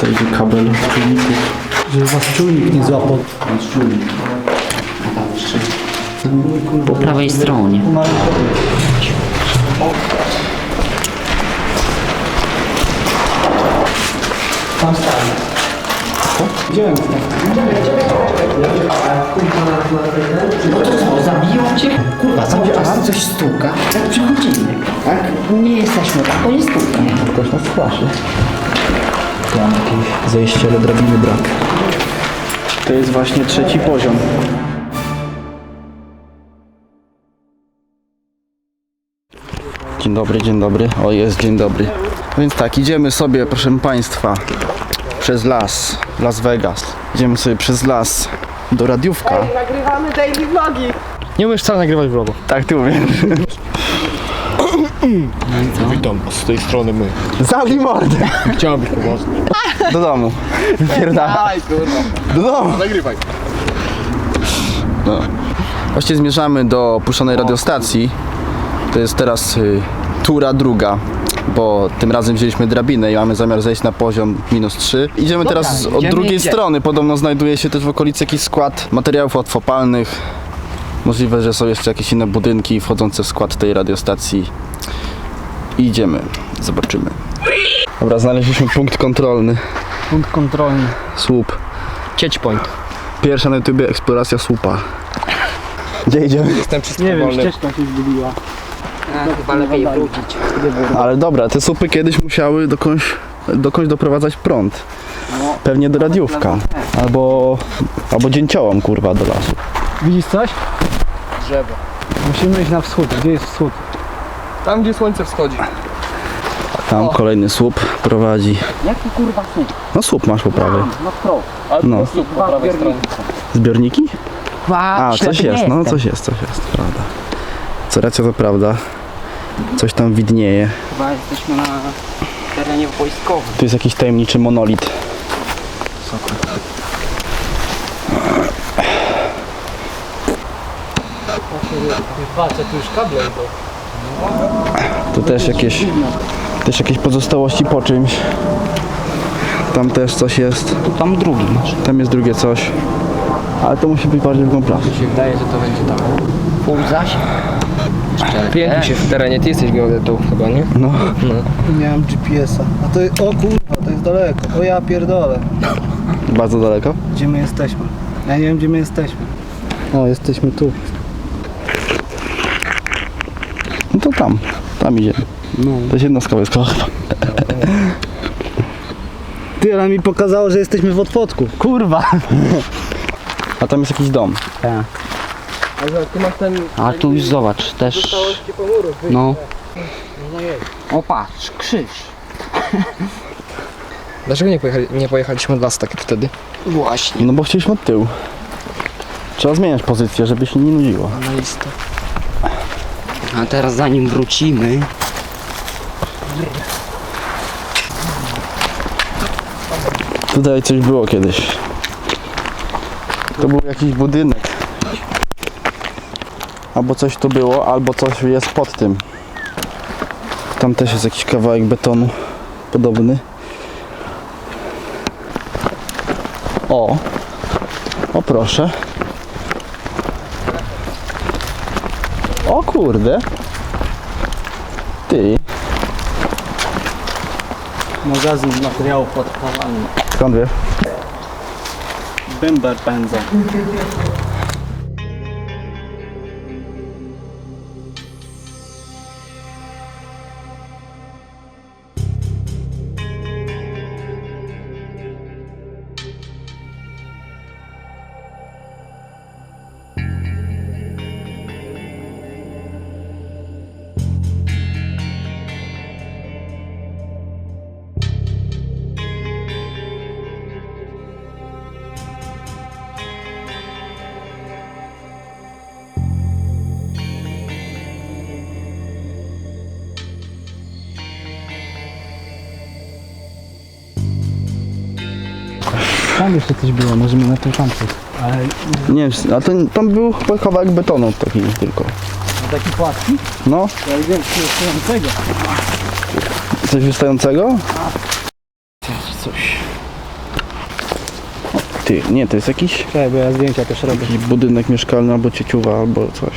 Tutaj idzie kabel czujników. Żeby was czujnik nie złapał. Jest czujnik. A tam jeszcze. Po prawej stronie. Tam stali. Gdzie on jest? O, zabiją cię? Kurwa, cały czas coś stuka. Jak przy godzinnik, tak? Nie jesteśmy tak, to nie stuka. Ktoś nas straszy. Tu mam jakieś zejście, ale drabiny brak. To jest właśnie trzeci poziom. Dzień dobry, dzień dobry. O, jest dzień dobry. Więc tak, idziemy sobie, proszę Państwa, przez las, Las Vegas. Idziemy sobie przez las do radiówka. Nagrywamy daily vlogi. Nie umiesz wcale nagrywać vlogu. Tak, ty umiesz. Witam, z tej strony my. Zamknij mordę. Chciałem być pomocny. Do domu. Pierdalaj. Do domu. Nagrywaj. No. Właśnie zmierzamy do opuszczonej radiostacji. To jest teraz y, tura druga, bo tym razem wzięliśmy drabinę i mamy zamiar zejść na poziom minus 3. Idziemy teraz z- od idziemy, drugiej idziemy. strony. Podobno znajduje się też w okolicy jakiś skład materiałów łatwopalnych. Możliwe, że są jeszcze jakieś inne budynki wchodzące w skład tej radiostacji. I idziemy, zobaczymy. Dobra, znaleźliśmy punkt kontrolny. Punkt kontrolny. Słup. Cieć point. Pierwsza na YouTubie eksploracja słupa. Gdzie idziemy? Jestem wszystko Nie wiem, ścieżka się zgubiła. Chyba lepiej wrócić. Ale dobra, te słupy kiedyś musiały dokądś, dokądś doprowadzać prąd. Pewnie do radiówka. Albo, albo dzięciołom kurwa do lasu. Widzisz coś? Drzewo. Musimy iść na wschód. Gdzie jest wschód? Tam gdzie słońce wschodzi. Tam kolejny słup prowadzi. Jaki kurwa słup? No słup masz po prawej. No pro. No. Po prawej stronie. Zbiorniki? A, coś jest, no coś jest, coś jest, prawda. Co racja to prawda. Coś tam widnieje. Chyba jesteśmy na terenie wojskowym. Tu jest jakiś tajemniczy monolit. Patrzę, tu już kable idą. Tu też jakieś, też jakieś pozostałości po czymś. Tam też coś jest. Tu tam drugi masz. Tam jest drugie coś. Ale to musi być bardziej w głąb lasu. się wydaje, że to będzie tam. Full zaś. Pięknie się w terenie, ty jesteś geodetą chyba, nie? No. Nie mam GPS-a. A to, o kurwa, to jest daleko. O ja pierdolę. Bardzo daleko? Gdzie my jesteśmy? Ja nie wiem, gdzie my jesteśmy. O, jesteśmy tu. No to tam. Tam idziemy. No. To jest jedna jest chyba. Ty, ale mi pokazało, że jesteśmy w Otwocku. Kurwa. A tam jest jakiś dom. Tak. Ale ty masz ten... A tu już zobacz, też. pomurów. No. O patrz, krzyż. Dlaczego nie, pojechali, nie pojechaliśmy od las tak jak wtedy? Właśnie. No bo chcieliśmy od tyłu. Trzeba zmieniać pozycję, żeby się nie nudziło. Na listę. A teraz zanim wrócimy. Tutaj coś było kiedyś. To był jakiś budynek. Albo coś tu było, albo coś jest pod tym. Tam też jest jakiś kawałek betonu podobny. O! O proszę. O kurde. Ty, Magazyn materiałów podpalalnych. skąd wiesz? Bymber pędzą. Tam jeszcze coś było, możemy na tym tamtym. Ale Nie wiem, a to, tam był chyba kawałek betonu taki tylko. taki płatki? No, Ja wiem, czy jest tego. coś wystającego? Coś. Ty, nie, to jest jakiś, Czekaj, bo ja zdjęcia też robię. jakiś budynek mieszkalny albo cieciuwa, albo coś.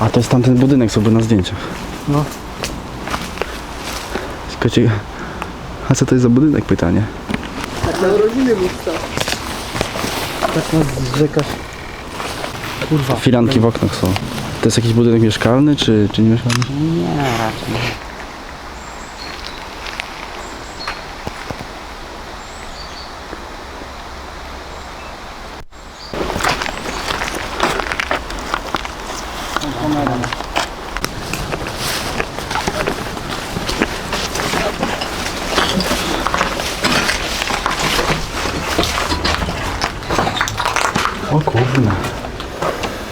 A to jest tamten budynek, co był na zdjęciach. No. Tylko cie... A co to jest za budynek, pytanie? Na urodziny mów co. Tak nas zrzekasz. Kurwa. Firanki w oknach są. To jest jakiś budynek mieszkalny, czy, czy nie mieszkalny? Nie, raczej nie. O kurde.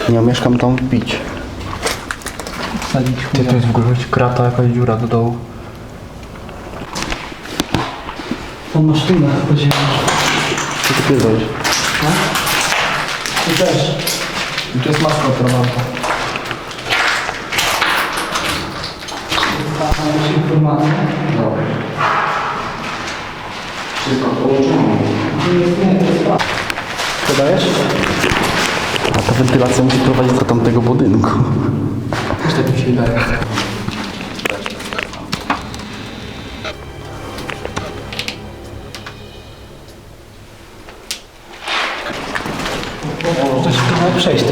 Nie mieszkam tam wbić. Ty, to jest w ogóle krata, jakaś dziura do dołu. Tam masz tynę podziemną. Co ty pierdolisz? Ty też. I to jest maska Romanka. Masz informację. Co dajesz? A ta wentylacja musi prowadzić do tamtego budynku. Też tak mi się wydaje. Przejść.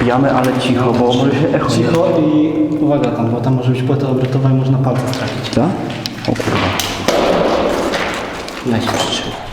Wbijamy, ale cicho, bo może się echo nie... Cicho i uwaga tam, bo tam może być płyta obrotowa i można palce stracić. Tak? O kurwa. Weź przytrzymaj.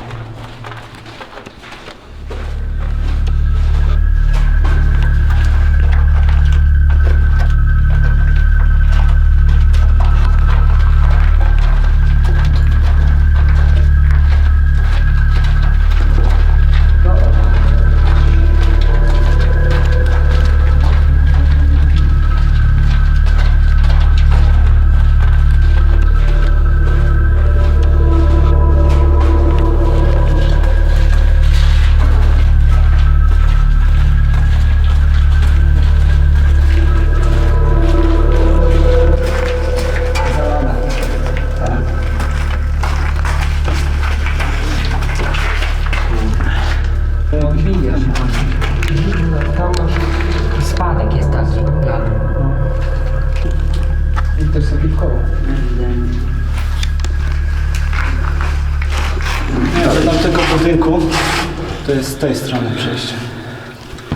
To jest z tej strony przejście.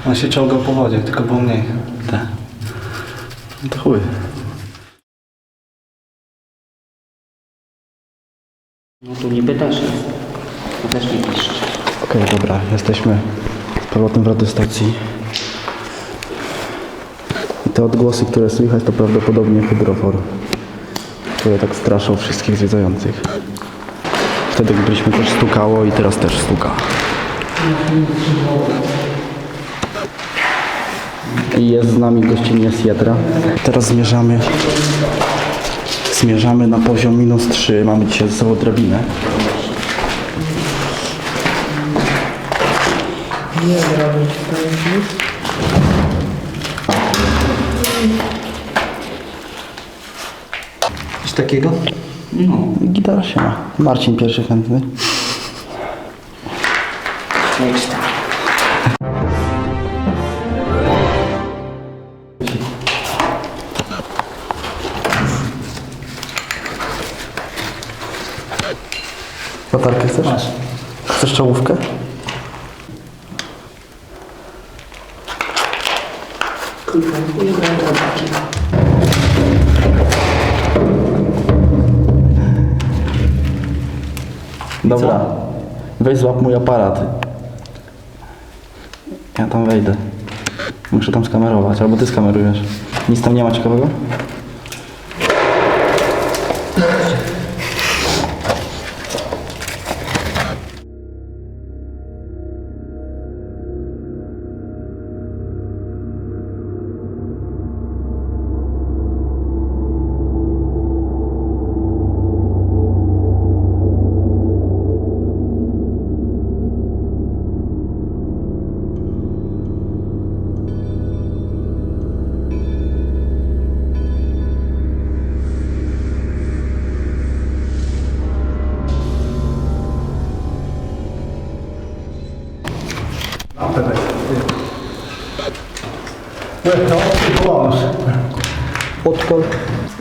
On się czołgał po wodzie, tylko było mniej. Tak. No to chuj. No tu niby też jest. Tu też nie piszesz. Okej, dobra, jesteśmy z powrotem w radiostacji. I te odgłosy, które słychać, to prawdopodobnie hydrofor, które tak straszą wszystkich zwiedzających. Wtedy jak byliśmy też stukało i teraz też stuka. I jest z nami gościnnie Sietra. Teraz zmierzamy zmierzamy na poziom minus 3. Mamy dzisiaj ze sobą drabinę. Coś takiego? No, Gitara się ma. Marcin pierwszy chętny. Tak. Latarkę chcesz? Masz. Chcesz czołówkę? Dobra. Weź złap mój aparat. Ja tam wejdę. Muszę tam skamerować, albo ty skamerujesz. Nic tam nie ma ciekawego? Odkąd?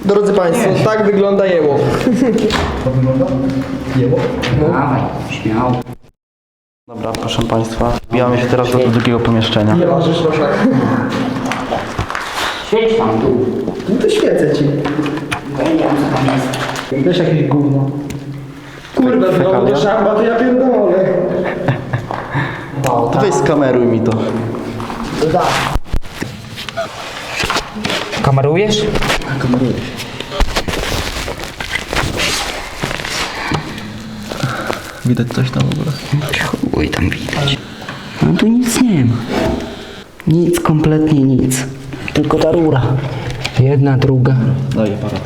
Drodzy Państwo, tak wygląda jeło. Dawaj, śmiało. Dobra, proszę Państwa, wbijamy się teraz do drugiego pomieszczenia. Nie ważysz, Roszak. Świeć tam tu. No to świecę Ci. Wiedziałem co tam jest. Wiesz jakieś gówno. Kurwa, znowu do szamba, to ja pierdolę. To weź skameruj mi to. Kamerujesz? Widać coś tam w ogóle? Oj, tam widać. No tu nic nie ma. Nic, kompletnie nic. Tylko ta rura. Jedna, druga. Daj aparat.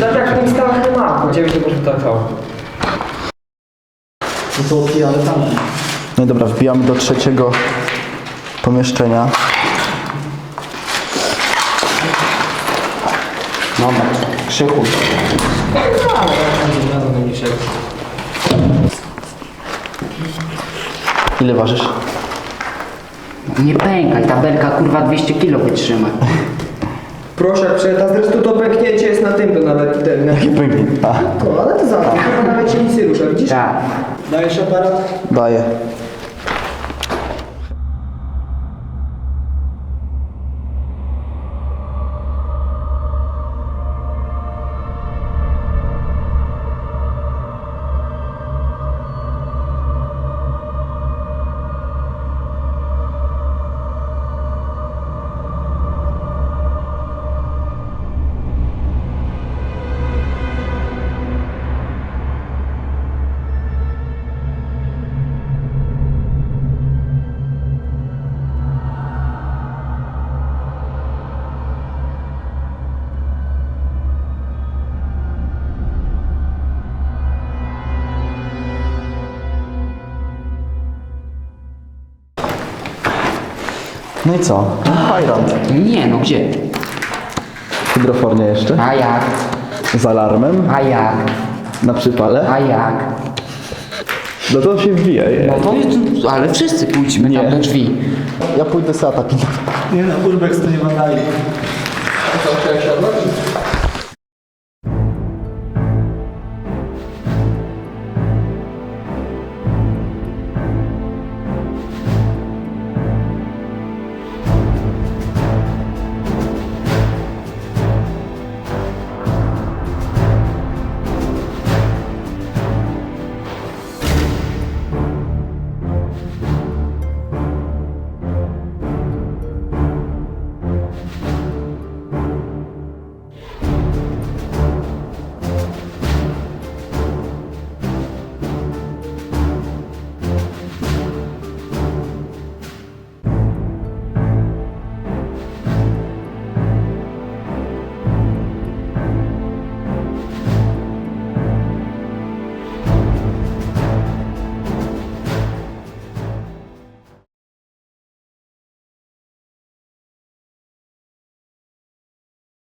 Tak jak w tym stanach nie ma. Gdzie by to może tak No i dobra, wbijamy do trzeciego pomieszczenia. Dobra, krzychu. Ile ważysz? Nie pękaj, ta belka kurwa 200 kilo wytrzyma. Proszę, jak przyjdę, zresztą to pęknięcie jest na tym, to nawet ten. Na... Jaki pęknie? A, To, ale to za to, chyba nawet się nic nie rusza, widzisz? Tak. Dajesz aparat? daję. No i co? Hydrant. Nie no, gdzie? Hydrofornia jeszcze. A jak? Z alarmem. A jak? Na przypale. A jak? No to się wbija. No to jest, ale wszyscy pójdźmy Nie. tam do drzwi. Ja pójdę sobie ataki. Nie no, Urbex to nie ma. Co, chciałeś siadać?